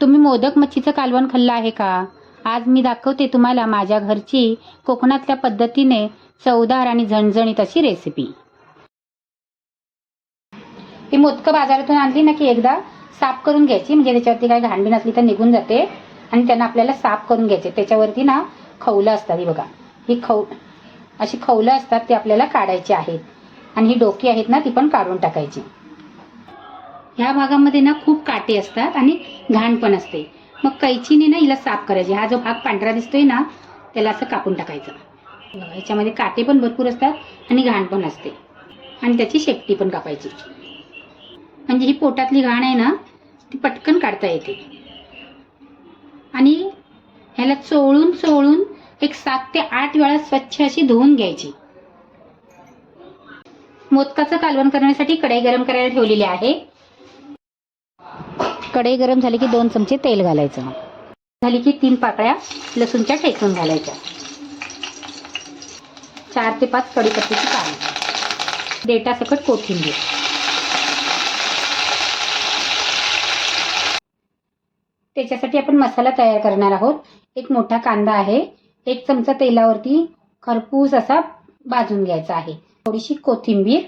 तुम्ही मोदक मच्छीचं कालवण खाल्लं आहे का? आज मी दाखवते तुम्हाला माझ्या घरची कोकणातल्या पद्धतीने चवदार आणि झणझणीत अशी रेसिपी ही मोदकं बाजारातून आणली ना की एकदा साफ करून घ्यायची म्हणजे त्याच्यावरती काही घाणबीण असली तर निघून जाते आणि त्यांना आपल्याला साफ करून घ्यायचे. त्याच्यावरती ना खवलं असतात ही बघा. ही खव अशी खवलं असतात ती आपल्याला काढायची आहेत. आणि ही डोकी आहेत ना ती पण काढून टाकायची. ह्या भागामध्ये ना खूप काटे असतात आणि घाण पण असते. मग कैचीने ना हिला साफ करायची. हा जो भाग पांढरा दिसतोय ना त्याला असं कापून टाकायचं. ह्याच्यामध्ये काटे पण भरपूर असतात आणि घाण पण असते. आणि त्याची शेपटी पण कापायची. म्हणजे ही पोटातली घाण आहे ना ती पटकन काढता येते. आणि ह्याला चोळून चोळून एक सात ते आठ वेळा स्वच्छ अशी धुवून घ्यायची. मोदकाचं कालवण करण्यासाठी कढई गरम करायला ठेवलेली आहे. कढई गरम झाली की दोन चमचे तेल घालायचं. झाली की तीन पाकळ्या लसूणच्या टेकून घालायच्या. चार ते पाच कढीपत्त्याची पाणी देटा सकट कोथिंबीर. त्याच्यासाठी आपण मसाला तयार करणार आहोत. एक मोठा कांदा आहे. एक चमचा तेलावरती खरपूस असा भाजून घ्यायचा आहे. थोडीशी कोथिंबीर.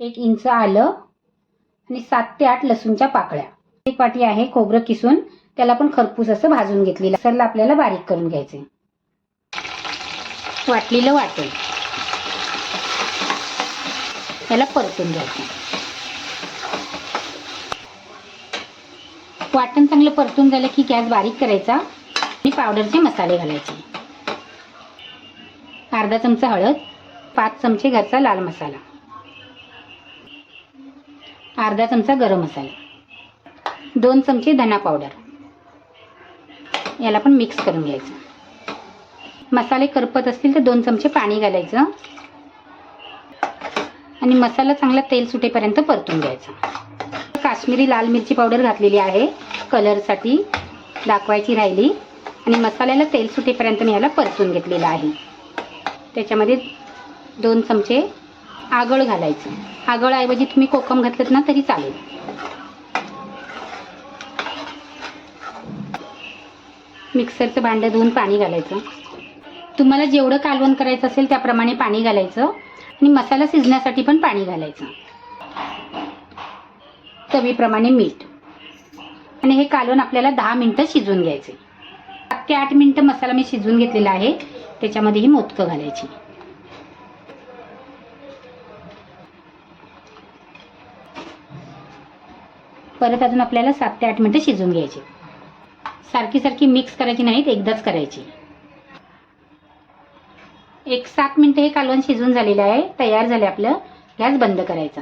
एक इंच आलं. आणि सात ते आठ लसूणच्या पाकळ्या. एक वाटी आहे खोबरं किसून त्याला पण खरपूस असं भाजून घेतलेलं सरला आपल्याला बारीक करून घ्यायचे वाटलेलं वाटेल त्याला परतून घ्यायचं. वाटण चांगलं परतून झालं की गॅस बारीक करायचा आणि पावडरचे मसाले घालायचे. अर्धा चमचा हळद पाच चमचे घरचा लाल मसाला. अर्धा चमचा गरम मसाला. दोन चमचे धना पावडर याला पण मिक्स करून घ्यायचं. मसाले करपत असतील तर दोन चमचे पाणी घालायचं. आणि मसाला चांगला तेल सुटेपर्यंत परतून घ्यायचा. काश्मीरी लाल मिरची पावडर घातलेली आहे. कलरसाठी दाखवायची राहिली. आणि मसाल्याला तेल सुटेपर्यंत मी याला परतून घेतलेलं आहे. त्याच्यामध्ये दोन चमचे आगळ घालायचं. आगळऐवजी तुम्ही कोकम घातलं ना तरी चालेल. मिक्सरचं भांडं धुवून पाणी घालायचं. तुम्हाला जेवढं कालवण करायचं असेल त्याप्रमाणे पाणी घालायचं. आणि मसाला शिजण्यासाठी पण पाणी घालायचं. चवीप्रमाणे मीठ. आणि हे कालवण आपल्याला दहा मिनटं शिजवून घ्यायचे सात ते आठ मिनटं मसाला मी शिजवून घेतलेला आहे. त्याच्यामध्ये ही मोदकं घालायची. परत अजून आपल्याला सात ते आठ मिनटं शिजवून घ्यायची. सारखी सारखी मिक्स करायची नाहीत एकदाच करायची. एक सात मिनटं हे कालवण शिजवून झालेलं आहे तयार झाले आपलं गॅस बंद करायचा.